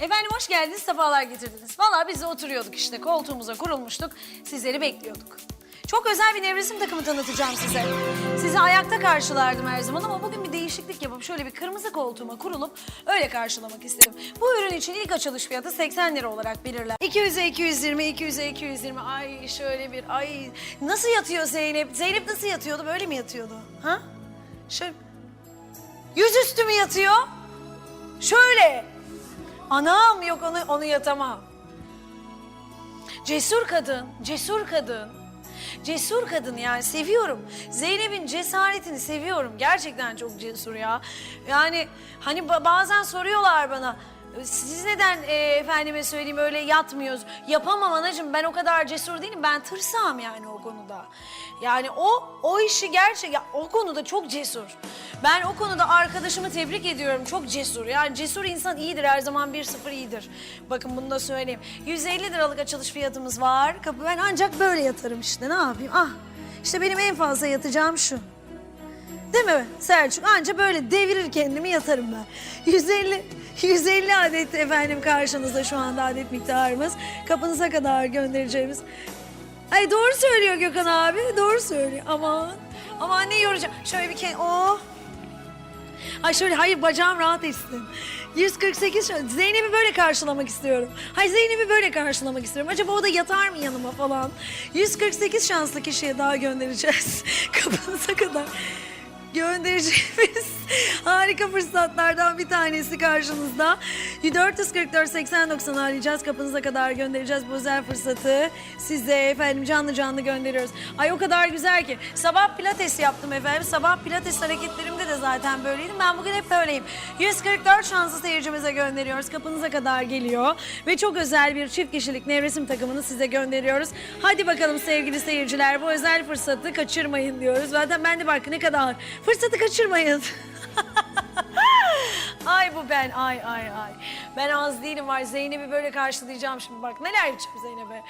Efendim hoş geldiniz, sefalar getirdiniz. Valla biz de oturuyorduk işte, koltuğumuza kurulmuştuk, sizleri bekliyorduk. Çok özel bir nevresim takımı tanıtacağım size. Sizi ayakta karşılardım her zaman ama bugün bir değişiklik yapıp şöyle bir kırmızı koltuğuma kurulup öyle karşılamak istedim. Bu ürün için ilk açılış fiyatı 80 lira olarak belirler. 200'e 220, 200'e 220, ay şöyle bir, ay nasıl yatıyor Zeynep? Zeynep nasıl yatıyordu, böyle mi yatıyordu? Ha? Şöyle, yüzüstü mü yatıyor? Şöyle. Anam yok onu onu yatamam. Cesur kadın, cesur kadın. Cesur kadın yani seviyorum. Zeynep'in cesaretini seviyorum. Gerçekten çok cesur ya. Yani hani ba- bazen soruyorlar bana. Siz neden e, efendime söyleyeyim öyle yatmıyoruz? Yapamam anacığım ben o kadar cesur değilim. Ben tırsam yani o konuda. Yani o o işi gerçek ya o konuda çok cesur. Ben o konuda arkadaşımı tebrik ediyorum. Çok cesur. Yani cesur insan iyidir. Her zaman 1-0 iyidir. Bakın bunu da söyleyeyim. 150 liralık açılış fiyatımız var. Kapı ben ancak böyle yatarım işte. Ne yapayım? Ah. İşte benim en fazla yatacağım şu. Değil mi Selçuk? Anca böyle devirir kendimi yatarım ben. 150 150 adet efendim karşınızda şu anda adet miktarımız. Kapınıza kadar göndereceğimiz. Ay doğru söylüyor Gökhan abi. Doğru söylüyor. Aman. Aman ne yoracağım. Şöyle bir kere. Oh. Ay şöyle hayır bacağım rahat etsin. 148 şu- Zeynep'i böyle karşılamak istiyorum. Hay Zeynep'i böyle karşılamak istiyorum. Acaba o da yatar mı yanıma falan. 148 şanslı kişiye daha göndereceğiz. Kapınıza kadar göndereceğimiz harika fırsatlardan bir tanesi karşınızda. 444 80 90 arayacağız. Kapınıza kadar göndereceğiz bu özel fırsatı. Size efendim canlı canlı gönderiyoruz. Ay o kadar güzel ki. Sabah pilates yaptım efendim. Sabah pilates hareketlerimde de zaten böyleydim. Ben bugün hep böyleyim. 144 şanslı seyircimize gönderiyoruz. Kapınıza kadar geliyor. Ve çok özel bir çift kişilik nevresim takımını size gönderiyoruz. Hadi bakalım sevgili seyirciler bu özel fırsatı kaçırmayın diyoruz. Zaten ben de bak ne kadar fırsatı kaçırmayın. ay bu ben ay ay ay. Ben az değilim var Zeynep'i böyle karşılayacağım şimdi bak neler yapacağım Zeynep'e.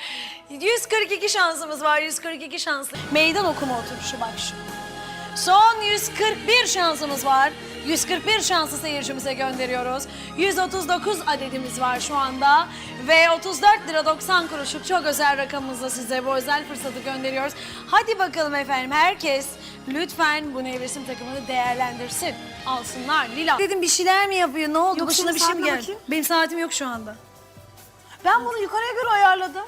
142 şansımız var 142 şanslı. Meydan okuma oturuşu bak şu. Son 141 şansımız var. 141 şanslı seyircimize gönderiyoruz. 139 adedimiz var şu anda. Ve 34 lira 90 kuruşluk çok özel rakamımızla size bu özel fırsatı gönderiyoruz. Hadi bakalım efendim herkes lütfen bu nevresim takımını değerlendirsin. Alsınlar. Lila. Dedim bir şeyler mi yapıyor? Ne oldu? Yok, Başına bir şey mi geldi? bakayım. Benim saatim yok şu anda. Ben bunu yukarıya göre ayarladım.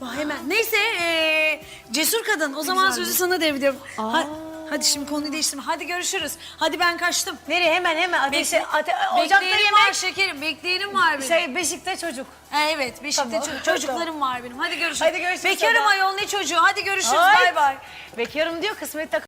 Vay hemen. Neyse ee, cesur kadın. O zaman sözü sana devrediyorum. Ha- hadi şimdi konuyu değiştirme. Hadi görüşürüz. Hadi ben kaçtım. Nereye? Hemen hemen ateşe, Bekle- ate ocakta Bekleyenim var yemek. şekerim. Bekleyenim var benim. Şey Beşik'te çocuk. Ha, evet Beşik'te Tamam. çocuk- çocuklarım var benim. Hadi görüşürüz. Hadi görüşürüz Bekarım Seda. ayol ne çocuğu. Hadi görüşürüz. Ay. Bay bay. Bekarım diyor kısmet tak.